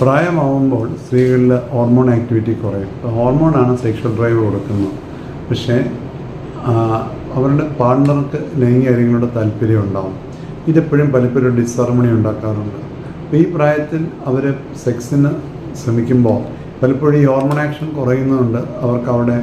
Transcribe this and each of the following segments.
പ്രായമാവുമ്പോൾ സ്ത്രീകളിൽ hormone activity കുറയും. ഹോർമോണാണ് സെക്ഷൽ ഡ്രൈവ് കൊടുക്കുന്നത്. പക്ഷേ അവരുടെ പാർട്ണർക്ക് ലൈംഗിക കാര്യങ്ങളോട് താല്പര്യം ഉണ്ടാവും. ഇതെപ്പോഴും പലപ്പോഴും ഡിസ്ഹാർമണി ഉണ്ടാക്കാറുണ്ട്. അപ്പോൾ ഈ പ്രായത്തിൽ അവർ സെക്സിന് ശ്രമിക്കുമ്പോൾ പലപ്പോഴും ഈ ഹോർമോൺ ആക്ഷൻ കുറയുന്നതുകൊണ്ട് അവർക്ക് അവിടെ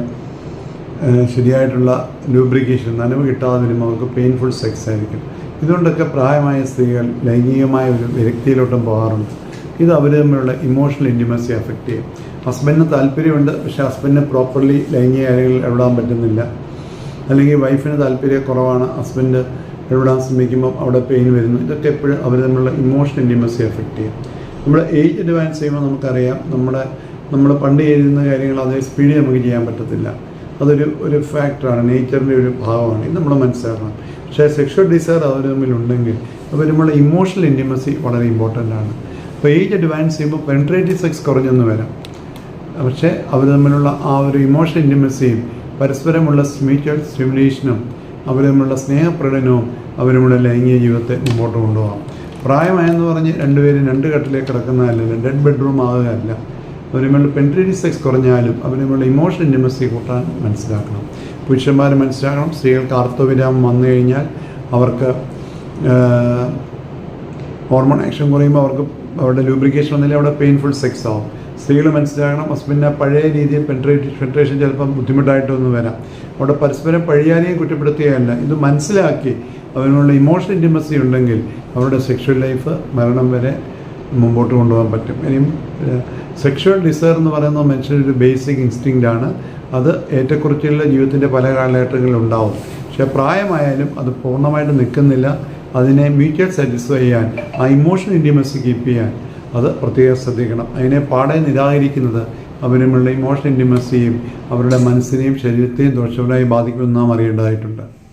ശരിയായിട്ടുള്ള ലൂബ്രിക്കേഷൻ നനവ് കിട്ടാതെ വരുമ്പോൾ അവർക്ക് പെയിൻഫുൾ സെക്സ് ആയിരിക്കും. ഇതുകൊണ്ടൊക്കെ പ്രായമായ സ്ത്രീകൾ ലൈംഗികമായ ഒരു വിരക്തിയിലോട്ടും പോകാറുണ്ട്. ഇത് അവർ തമ്മിലുള്ള ഇമോഷണൽ ഇന്റിമസി അഫക്റ്റ് ചെയ്യും. ഹസ്ബൻഡിന് താല്പര്യമുണ്ട് പക്ഷേ ഹസ്ബൻഡിന് പ്രോപ്പർലി ലൈംഗിക കാര്യങ്ങളിൽ ഇടപെടാൻ പറ്റുന്നില്ല. അല്ലെങ്കിൽ വൈഫിന് താല്പര്യക്കുറവാണ് ഹസ്ബൻഡ് ഇടപെടാൻ ശ്രമിക്കുമ്പോൾ അവിടെ പെയിൻ വരുന്നു. ഇതൊക്കെ എപ്പോഴും അവർ തമ്മിലുള്ള ഇമോഷണൽ ഇന്റിമസി അഫക്റ്റ് ചെയ്യും. നമ്മൾ ഏജ് അഡ്വാൻസ് ചെയ്യുമ്പോൾ നമുക്കറിയാം നമ്മുടെ നമ്മൾ പണ്ട് ചെയ്യുന്ന കാര്യങ്ങൾ അതേ സ്പീഡിൽ നമുക്ക് ചെയ്യാൻ പറ്റത്തില്ല. അതൊരു ഒരു ഫാക്ടറാണ് നേച്ചറിന്റെ ഒരു ഭാഗമാണ് ഇത് നമ്മൾ മനസ്സിലാക്കണം. പക്ഷേ സെക്ഷൽ ഡിസയർ അവർ തമ്മിലുണ്ടെങ്കിൽ അപ്പോൾ നമ്മളെ ഇമോഷണൽ ഇന്റിമസി വളരെ ഇമ്പോർട്ടന്റ് ആണ്. അപ്പോൾ ഏജ് അഡ്വാൻസ് ചെയ്യുമ്പോൾ പെൻട്രേറ്റീവ് സെക്സ് കുറഞ്ഞെന്ന് വരാം. പക്ഷേ അവർ തമ്മിലുള്ള ആ ഒരു ഇമോഷണൽ ഇന്റിമസിയും പരസ്പരമുള്ള മ്യൂച്വൽ സ്റ്റിമുലേഷനും അവർ തമ്മിലുള്ള സ്നേഹപ്രകടനവും അവരുമുള്ള ലൈംഗിക ജീവിതത്തെ മുമ്പോട്ട് കൊണ്ടുപോകാം. പ്രായമായെന്ന് പറഞ്ഞ് രണ്ടുപേരും രണ്ട് കട്ടിലേക്ക് കിടക്കുന്നതല്ല ഡെഡ് ബെഡ്റൂം ആകുകയല്ല. അവരുമുള്ള പെൻട്രേറ്റീവ് സെക്സ് കുറഞ്ഞാലും അവർ തമ്മിലുള്ള ഇമോഷണൽ ഇന്റിമസി കൂട്ടാൻ മനസ്സിലാക്കണം. പുരുഷന്മാർ മനസ്സിലാക്കണം സ്ത്രീകൾക്ക് ആർത്തവിരാമം വന്നു കഴിഞ്ഞാൽ അവർക്ക് ഹോർമോൺ ആക്ഷൻ കുറയുമ്പോൾ അവർക്ക് അവരുടെ ലൂബ്രിക്കേഷൻ വന്നില്ല അവിടെ പെയിൻഫുൾ സെക്സ് ആവും. സ്ത്രീകൾ മനസ്സിലാക്കണം ഹസ്ബൻഡിനെ പഴയ രീതിയിൽ പെൻട്രേറ്റ് പെൻട്രേഷൻ ചിലപ്പം ബുദ്ധിമുട്ടായിട്ടൊന്നും വരാം. അവിടെ പരസ്പരം പഴിയാനെയും കുറ്റപ്പെടുത്തുകയല്ല. ഇത് മനസ്സിലാക്കി അവനുള്ള ഇമോഷണൽ ഇന്റിമസി ഉണ്ടെങ്കിൽ അവരുടെ സെക്ഷൽ ലൈഫ് മരണം വരെ മുമ്പോട്ട് കൊണ്ടുപോകാൻ പറ്റും. ഇനിയും സെക്ഷൽ ഡിസയർ എന്ന് പറയുന്നത് മനുഷ്യന്റെ ഒരു ബേസിക് ഇൻസ്റ്റിങ്റ്റ് ആണ്. അത് ഏറ്റക്കുറിച്ചുള്ള ജീവിതത്തിന്റെ പല കാലഘട്ടങ്ങളിലുണ്ടാവും പക്ഷേ പ്രായമായാലും അത് പൂർണമായിട്ട് നിൽക്കുന്നില്ല. അതിനെ മ്യൂച്വൽ സാറ്റിസ്ഫൈ ചെയ്യാൻ ആ ഇമോഷണൽ ഇന്റിമസി കീപ്പ് ചെയ്യാൻ. അത് പ്രത്യേകം ശ്രദ്ധിക്കണം. അതിനെ പാടെ നിരാകരിക്കുന്നത് അവരുമുള്ള ഇമോഷണൽ ഇന്റിമസിയും അവരുടെ മനസ്സിനെയും ശരീരത്തെയും ദോഷകരമായി ബാധിക്കുമെന്ന് നാം അറിയേണ്ടതായിട്ടുണ്ട്.